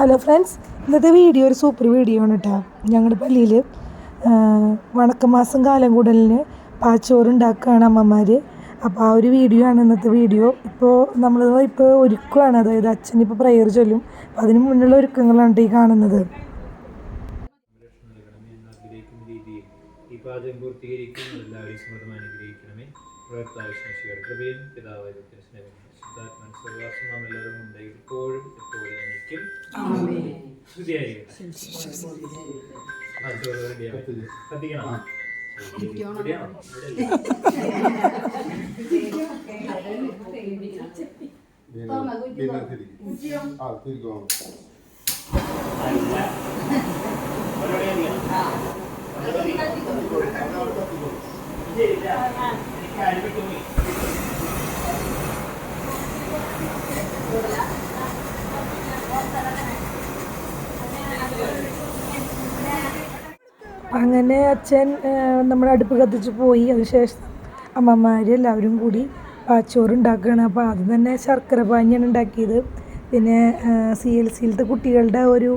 Hello friends ഇന്നത്തെ video ഒരു super video ആണ് കേട്ടോ ഞങ്ങളുടെ പള്ളിയിൽ വണക്കമാസം കാലം കൂടലിന് പാച്ചോറ് ഉണ്ടാക്കുകയാണ് അമ്മമാർ അപ്പോൾ ആ ഒരു വീഡിയോ ആണ് ഇന്നത്തെ വീഡിയോ ഇപ്പോൾ നമ്മൾ ഇപ്പോൾ ഒരുക്കുകയാണ് അതായത് അച്ഛൻ ഇപ്പോൾ പ്രയർ ചൊല്ലും. അപ്പോൾ അതിന് മുന്നിലുള്ള ഒരുക്കങ്ങളാണ് ഈ കാണുന്നത്. ഈ പാചകം പൂർത്തീകരിക്കും എല്ലാവരെയും സമൃദ്ധം അനുഗ്രഹിക്കണമേ. പ്രവർത്താവശ്യം കൃപയും പിതാവായ ദൈവത്തിന്റെ സ്നേഹം ശുദ്ധാത്മാൻ സർവാസം നാം എല്ലാവരും ഉണ്ട് ഇപ്പോഴും എപ്പോഴും എനിക്കും സ്തുതിയായിരിക്കട്ടെ. അങ്ങനെ അച്ഛൻ നമ്മുടെ അടുപ്പ് കത്തിച്ച് പോയി. അതിനുശേഷം അമ്മമാർ എല്ലാവരും കൂടി പാച്ചോറ് ഉണ്ടാക്കുകയാണ്. അപ്പോൾ അത് തന്നെ ശർക്കര പാനിയാണ് ഉണ്ടാക്കിയത്. പിന്നെ സി എൽ സിയിലത്തെ കുട്ടികളുടെ ഒരു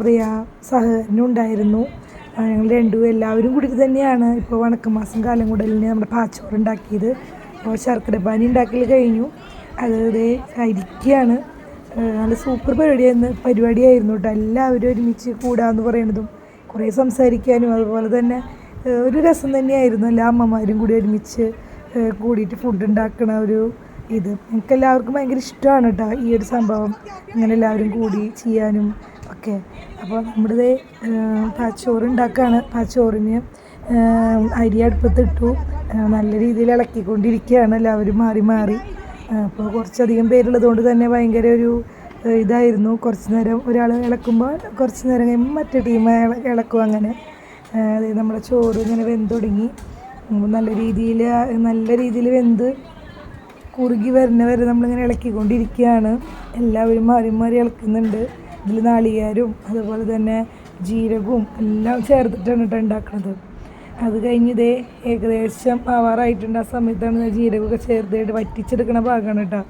പ്രിയ സഹകരണം ഉണ്ടായിരുന്നു. ഞങ്ങൾ രണ്ടും എല്ലാവരും കൂടി തന്നെയാണ് ഇപ്പോൾ വണക്കമാസം കാലം കൂടലിന് നമ്മുടെ പാച്ചോറ് ഉണ്ടാക്കിയത്. അപ്പോൾ ശർക്കര പാനി ഉണ്ടാക്കൽ കഴിഞ്ഞു. അതായത് അരിക്കുകയാണ് നല്ല സൂപ്പർ പരിപാടിയായിരുന്നു. പരിപാടിയായിരുന്നു കേട്ടോ. എല്ലാവരും ഒരുമിച്ച് കൂടാന്ന് പറയുന്നതും കുറേ സംസാരിക്കാനും അതുപോലെ തന്നെ ഒരു രസം തന്നെയായിരുന്നു. എല്ലാ അമ്മമാരും കൂടി ഒരുമിച്ച് കൂടിയിട്ട് ഫുഡ് ഉണ്ടാക്കണ ഒരു ഇത്. എനിക്ക് എല്ലാവർക്കും ഭയങ്കര ഇഷ്ടമാണ് കേട്ടോ ഈ ഒരു സംഭവം. ഇങ്ങനെ എല്ലാവരും കൂടി ചെയ്യാനും ഒക്കെ അപ്പോൾ നമ്മുടെ പാച്ചോറ് ഉണ്ടാക്കുകയാണ് പാച്ചോറിന് അരി അടുപ്പത്തിട്ടു. നല്ല രീതിയിൽ ഇളക്കിക്കൊണ്ടിരിക്കുകയാണ്. എല്ലാവരും മാറി മാറി. അപ്പോൾ കുറച്ചധികം പേരുള്ളത് കൊണ്ട് തന്നെ ഭയങ്കര ഒരു ഇതായിരുന്നു. കുറച്ച് നേരം ഒരാൾ ഇളക്കുമ്പോൾ കുറച്ച് നേരം കഴിയുമ്പോൾ മറ്റേ ടീം ഇളക്കും അങ്ങനെ. അതായത് നമ്മുടെ ചോറ് ഇങ്ങനെ വെന്ത് തുടങ്ങി നല്ല രീതിയിൽ നല്ല രീതിയിൽ വെന്ത് കുറുകി വരുന്ന വരെ നമ്മളിങ്ങനെ ഇളക്കിക്കൊണ്ടിരിക്കുകയാണ്. എല്ലാവരും മാറി മാറി ഇളക്കുന്നുണ്ട്. ഇതിൽ നാളികേരവും അതുപോലെ തന്നെ ജീരകവും എല്ലാം ചേർത്തിട്ടാണ് കേട്ടോ ഉണ്ടാക്കുന്നത് അത് കഴിഞ്ഞ് ഇതേ ഏകദേശം ആവാറായിട്ടുണ്ട്. ആ സമയത്താണ് ജീരകമൊക്കെ ചേർത്തിട്ട് വറ്റിച്ചെടുക്കുന്ന ഭാഗമാണ് കേട്ടോ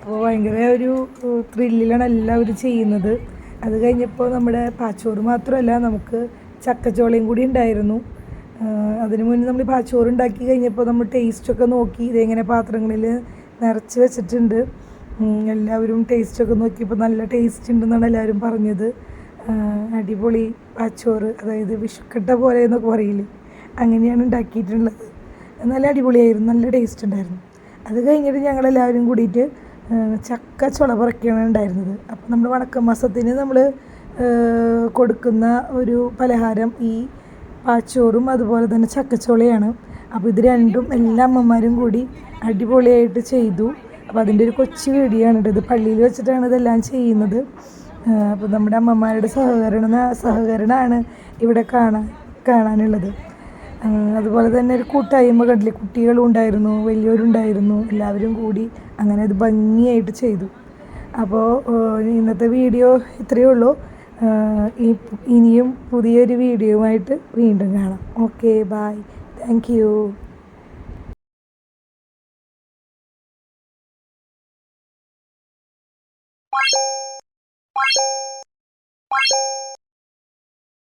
അപ്പോൾ ഭയങ്കര ഒരു ത്രില്ലിലാണ് എല്ലാവരും ചെയ്യുന്നത്. അത് കഴിഞ്ഞപ്പോൾ നമ്മുടെ പാച്ചോറ് മാത്രമല്ല നമുക്ക് ചക്കച്ചോളയും കൂടി ഉണ്ടായിരുന്നു. അതിനു മുന്നേ നമ്മൾ പാച്ചോറ് ഉണ്ടാക്കി കഴിഞ്ഞപ്പോൾ നമ്മൾ ടേസ്റ്റൊക്കെ നോക്കി ഇതെങ്ങനെ പാത്രങ്ങളിൽ നിറച്ച് വെച്ചിട്ടുണ്ട്. എല്ലാവരും ടേസ്റ്റൊക്കെ നോക്കിയപ്പോൾ നല്ല ടേസ്റ്റ് ഉണ്ടെന്നാണ് എല്ലാവരും പറഞ്ഞത്. അടിപൊളി പാച്ചോറ് അതായത് വിഷുക്കട്ട പോലെ എന്നൊക്കെ പറയില്ലേ? അങ്ങനെയാണ് ഉണ്ടാക്കിയിട്ടുള്ളത്. നല്ല അടിപൊളിയായിരുന്നു നല്ല ടേസ്റ്റ് ഉണ്ടായിരുന്നു. അത് കഴിഞ്ഞിട്ട് ഞങ്ങളെല്ലാവരും കൂടിയിട്ട് ചക്ക ചുള പറിക്കുകയാണ് ഉണ്ടായിരുന്നത്. അപ്പം നമ്മുടെ വണക്കം മാസത്തിന് നമ്മൾ കൊടുക്കുന്ന ഒരു പലഹാരം ഈ പാച്ചോറും അതുപോലെ തന്നെ ചക്കച്ചോളയാണ്. അപ്പോൾ ഇത് രണ്ടും എല്ലാ അമ്മമാരും കൂടി അടിപൊളിയായിട്ട് ചെയ്തു. അപ്പോൾ അതിന്റെ ഒരു കൊച്ചു വീഡിയോ ആണ് ഇത് പള്ളിയിൽ വെച്ചിട്ടാണ് ഇതെല്ലാം ചെയ്യുന്നത്. അപ്പോൾ നമ്മുടെ അമ്മമാരുടെ സഹകരണ സഹകരണമാണ് ഇവിടെ കാണാൻ കാണാനുള്ളത്. അതുപോലെ തന്നെ ഒരു കൂട്ടായ്മ കണ്ടില്ലേ? കുട്ടികളും ഉണ്ടായിരുന്നു വലിയവരുണ്ടായിരുന്നു എല്ലാവരും കൂടി അങ്ങനെ അത് ഭംഗിയായിട്ട് ചെയ്തു. അപ്പോൾ ഇന്നത്തെ വീഡിയോ ഇത്രയേ ഉള്ളൂ. ഇനിയും പുതിയൊരു വീഡിയോയുമായിട്ട് വീണ്ടും കാണാം. Okay bye thank Thank you.